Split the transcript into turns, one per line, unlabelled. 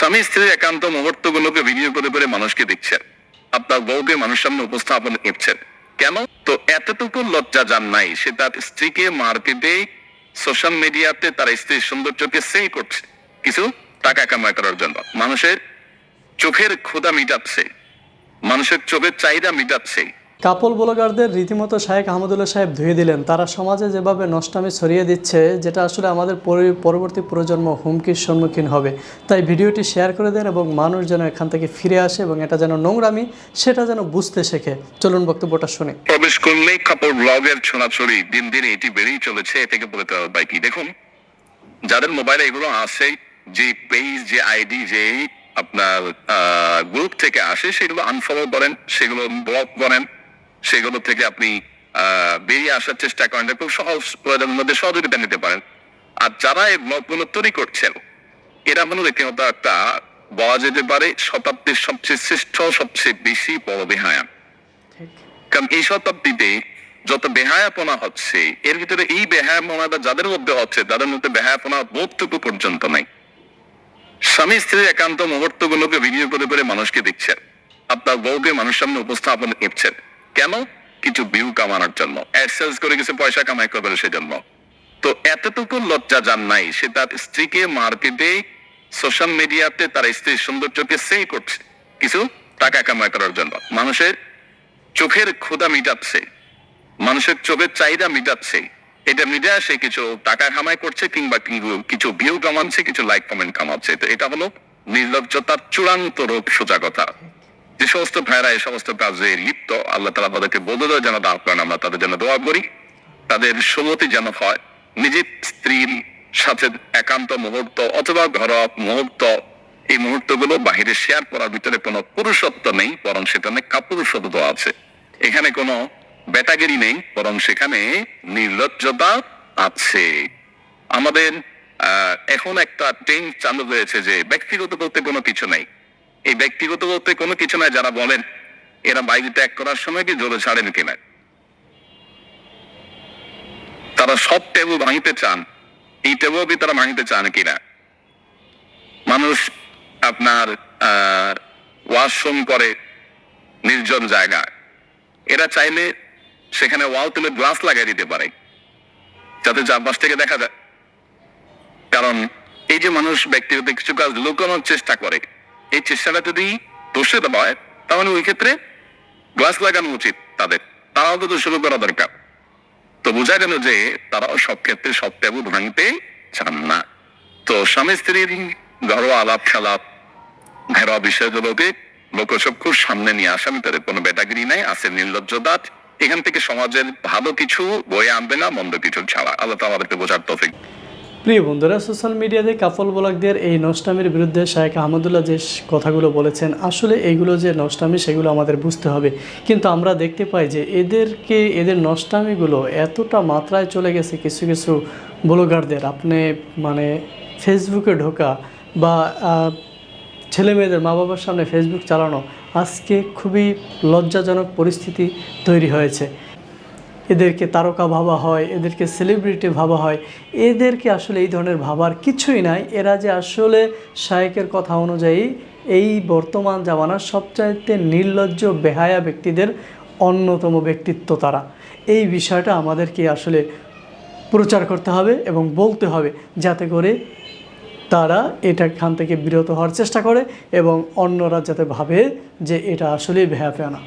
স্বামী স্ত্রীর একান্ত মুহূর্তগুলোকে ভিডিও করে করে মানুষকে দেখছেন। আপনার বউকে মানুষের সামনে উপস্থাপন করছেন। কেন? তো এতটুকু লজ্জা যান নাই, সে তার স্ত্রীকে মার্কেটে সোশ্যাল মিডিয়াতে তার স্ত্রীর সৌন্দর্যকে সেল করছে। কিছু টাকা কামাই করার জন্য। মানুষের চোখের ক্ষুদা মিটাচ্ছে। মানুষের চোখের চাহিদা মিটাচ্ছে।
কাপল ব্লগারদের রীতিমতো শাহেক আহমদুল্লাহ সাহেব ধুয়ে দিলেন। তারা সমাজে যেভাবে নষ্টামি ছড়িয়ে দিচ্ছে, যেটা আসলে আমাদের পরবর্তী প্রজন্ম হুমকির সম্মুখীন হবে। তাই ভিডিওটি শেয়ার করে দেন এবং মানুষ যেন এখান থেকে ফিরে আসে এবং এটা যেন নোংরামি, সেটা যেন বুঝতে শেখে। চলুন বক্তব্যটা শুনে।
প্রবেশ করলেই কাপড় ব্লগের ছোড়াছড়ি দিন দিন এটি বেড়েই চলেছে, এ থেকে বলতে হবে কি দেখুন, যাদের মোবাইলে এগুলো আসে যে পেজ, যে আইডি যে আপনার গ্রুপ থেকে আসে, সেগুলো আনফলো করেন, সেগুলো ব্লক করেন। সেগুলো থেকে আপনি বেরিয়ে আসার চেষ্টা করেন। খুব সহজ প্রয়োজনের মধ্যে সহযোগিতা নিতে পারেন। আর যারা এই ব্লগগুলো তৈরি করছেন এরা হলো রীতিমত একটা বলা যেতে পারে শতাব্দীর সবচেয়ে শ্রেষ্ঠ সবচেয়ে বেশি বড় বেহায়া। কারণ এই শতাব্দীতে যত বেহায়াপনা হচ্ছে এর ভিতরে এই বেহায়াপনাটা যাদের মধ্যে হচ্ছে তাদের মধ্যে বেহায়াপনা বোধটুকু পর্যন্ত নাই। স্বামী স্ত্রীর একান্ত মুহূর্তগুলোকে ভিডিও করে করে মানুষকে দেখছেন। আপনার বউকে মানুষের সামনে উপস্থাপন করছেন। কেন? কিছু ভিউ কামানোর জন্য। অ্যাডসেন্স করে কিছু পয়সা কামাই করবে সেজন্য। তো এতটুকু লজ্জা যান নাই, সে তার স্ত্রীকে মার্কেটে সোশ্যাল মিডিয়াতে তার স্ত্রীর সৌন্দর্যকে সেল করছে কিছু টাকা কামাই করার জন্য। মানুষের চোখের ক্ষুদা মিটাচ্ছে, মানুষের চোখের চাহিদা মিটাচ্ছে। এটা মিডিয়া সে কিছু টাকা কামাই করছে কিংবা কিছু ভিউ কামাচ্ছে, কিছু লাইক কমেন্ট কামাচ্ছে। তো এটা হলো নির্লজ্জতার চূড়ান্ত রূপ সোজা কথা। যে সমস্ত ভাইরা এই সমস্ত কাজে লিপ্ত, আল্লাহ তালা তাদেরকে বদলে যেন দান করেন, আমরা তাদের জন্য দোয়া করি। তাদের সুমতি যেন হয়। নিজের স্ত্রীর সাথে একান্ত মুহূর্ত অথবা ঘরোয়া মুহূর্ত, এই মুহূর্তগুলো বাহিরে শেয়ার করার ভিতরে কোনো পুরুষত্ব নেই, বরং সেখানে কাপুরুষত্ব আছে। এখানে কোনো ব্যাটাগিরি নেই, বরং সেখানে নির্লজ্জতা আছে। আমাদের এখন একটা ট্রেন চালু হয়েছে যে ব্যক্তিগত বলতে কোনো কিছু নাই। এই ব্যক্তিগত বলতে কোনো কিছু নাই যারা বলেন, এরা বাইরে ত্যাগ করার সময় কি জোরে ছাড়েন কিনা? তারা সব টেবু ভাঙিতে চান। এই টেবু তারা ভাঙিতে চান কিনা? মানুষ আপনার ওয়াশরুম করে নির্জন জায়গা এরা চাইলে সেখানে ওয়াল তুলে গ্লাস লাগাই দিতে পারে, যাতে চারপাশ থেকে দেখা যায়। কারণ এই যে মানুষ ব্যক্তিগত কিছু কাজ লুকানোর চেষ্টা করে এই চেষ্টাটা যদি দোষে হয়, তাহলে ওই ক্ষেত্রে গ্লাস লাগানো উচিত তাদের। তারাও তো শুরু করা দরকার। তো বোঝা গেল যে তারাও সব ক্ষেত্রে সব ট্যাবু ভাঙতে চান না। তো স্বামী স্ত্রীর ঘরোয়া আলাপ খেলাপ ঘেরোয়া বিষয়গুলোকে লোকচক্ষুর সামনে নিয়ে আসা তাদের কোনো বেটাগিরি নাই, আছে নির্লজ্জতা এখান থেকে সমাজের ভালো কিছু বয়ে আনবে না, মন্দ কিছু ছাড়া। আল্লাহ তো আমাদেরকে বোঝার তফিক।
প্রিয় বন্ধুরা সোশ্যাল মিডিয়াতে কাপল ব্লগদের এই নষ্টামির বিরুদ্ধে শাহেক আহমদুল্লাহ যে কথাগুলো বলেছেন, আসলে এইগুলো যে নষ্টামি সেগুলো আমাদের বুঝতে হবে। কিন্তু আমরা দেখতে পাই যে এদেরকে, এদের নষ্টামিগুলো এতটা মাত্রায় চলে গেছে কিছু কিছু ব্লগারদের। আপনি মানে ফেসবুকে ঢোকা বা ছেলে মেয়েদের মা বাবার সামনে ফেসবুক চালানো, আজকে খুবই লজ্জাজনক পরিস্থিতি তৈরি হয়েছে। এদেরকে তারকা ভাবা হয়, এদেরকে সেলিব্রিটি ভাবা হয়, এদেরকে আসলে এই ধরনের ভাবার কিছুই নাই। এরা যে আসলে শায়েকের কথা অনুযায়ী এই বর্তমান জামানার সবচাইতে নির্লজ্জ, বেহায়া ব্যক্তিদের অন্যতম ব্যক্তিত্ব তারা। এই বিষয়টা আমাদেরকে আসলে প্রচার করতে হবে এবং বলতে হবে যাতে করে তারা এটা খান থেকে বিরত হওয়ার চেষ্টা করে এবং অন্যরা যাতে ভাবে যে এটা আসলেই ভেয়া না